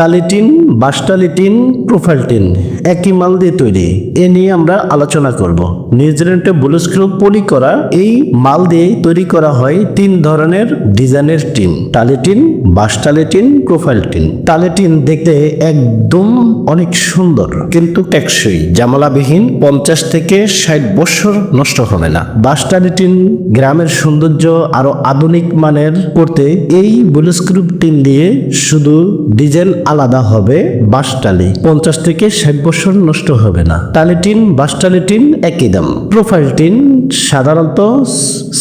টালিটিন, বাসটালিটিন, প্রোফাইলটিন একই মাল দিয়ে তৈরি। এ নিয়ে আমরা আলোচনা করব। নিউজিল্যান্ডে ব্লুস্ক্রু পলি করা এই মাল দিয়ে তৈরি করা হয় তিন ধরনের ডিজাইনের টিন টালিটিন, বাসটালিটিন প্রোফাইল টিন টালিটিন দেখতে একদম অনেক সুন্দর, কিন্তু টেকসই, জামালাবিহীন, পঞ্চাশ থেকে ষাট বছর নষ্ট হবে না। বাসটালিটিন গ্রামের সৌন্দর্য আরও আধুনিক মানের করতে এই ব্লুস্ক্রুপ টিন দিয়ে শুধু ডিজাইন আলাদা হবে বাসটালি। পঞ্চাশ থেকে ষাট বছর নষ্ট হবে না। টালিটিন বাসটালিটিন একই দাম। প্রোফাইল টিন সাধারণত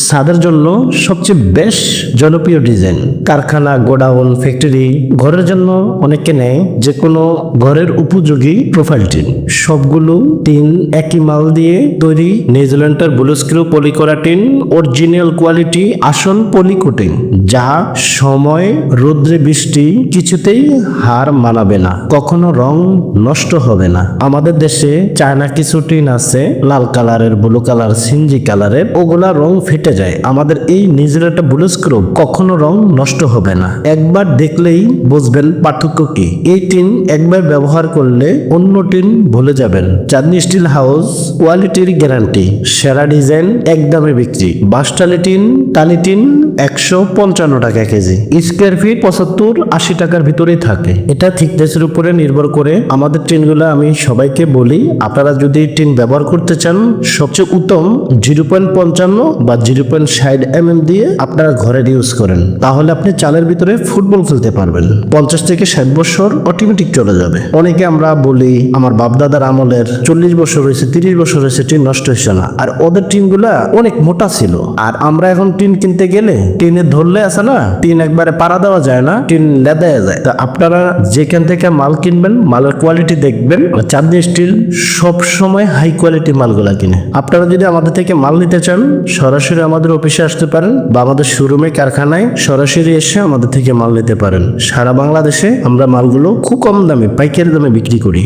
সাদের জন্য সবচেয়ে বেশ জনপ্রিয় ডিজাইন। কারখানা, গোডাউন, ফ্যাক্টরি ঘরের জন্য অনেকে নেয় যে কোনো ঘরের উপযোগী প্রোফাইল টিন। সবগুলো টিন একই মাল দিয়ে তৈরি নিউজিল্যান্ডের ব্লুস্ক্রু পলি করা টিন, অরিজিনাল কোয়ালিটি আসল পলি কোটিং যা সময়, রৌদ্রে বৃষ্টি কিছুতেই হার মানাবে না। কখনো রং নষ্ট হবে না। আমাদের দেশে চায়না কিছু টিন আছে, লাল কালারের, ব্লু কালার সিনজি কালারের, ওগুলা রং ফেটে যায়। আমাদের এই নিউজিল্যান্ডের ব্লু স্ক্রুব কখনো রং নষ্ট হবে না। একবার দেখলেই বুঝবেন পার্থক্য কি। এই টিন একবার ব্যবহার করলে অন্য টিন ভুলে যাবেন। চাঁদনি স্টিল হাউস কোয়ালিটির গ্যারান্টি। সেরা ডিজাইন একদমে বিক্রি। বাসটালি টিন, টালি টিন একশো পঞ্চান্ন টাকা কেজি। স্কোয়ার ফিট পঁচাত্তর আশি টাকার ভিতরেই থাকে। এটা থিকনেসের উপরে নির্ভর করে আমাদের টিনগুলো আমি সবাইকে বলি। আপনারা যদি টিন ব্যবহার করতে চান, সবচেয়ে উত্তম জিরো পয়েন্ট পঞ্চান্ন বা জিরো পয়েন্ট ষাট এম এম দিয়ে আপনারা ঘরের ইউজ করেন। তাহলে আপনি চালের ভিতরে ফুটবল খেলতে পারবেন। পঞ্চাশ থেকে ষাট বছর অটোমেটিক চলে যাবে। অনেকে আমরা বলি, আমার বাপদাদার আমলের চল্লিশ বছর হয়েছে, তিরিশ বছর হয়েছে টিন নষ্ট হয়েছে না। আর ওদের টিনগুলা অনেক মোটা ছিল। আর আমরা এখন টিন কিনতে গেলে টিনে ধরলে আছে না টিন একবারে পাড়া দেওয়া যায় না টিন লেদায় যায়। তা আপনারা যেখান থেকে মাল কিনবেন, মালের কোয়ালিটি দেখবেন চাঁদনি স্টিল সব সময় হাই কোয়ালিটি মালগুলা কিনে। আপনারা যদি আমাদের থেকে মাল নিতে চান, সরাসরি আমাদের অফিসে আসতে পারেন বা আমাদের শোরুমে কারখানায় সরাসরি এসে আমাদের থেকে মাল নিতে পারেন। সারা বাংলাদেশে আমরা মালগুলো খুব কম দামে, পাইকারি দামে বিক্রি করি।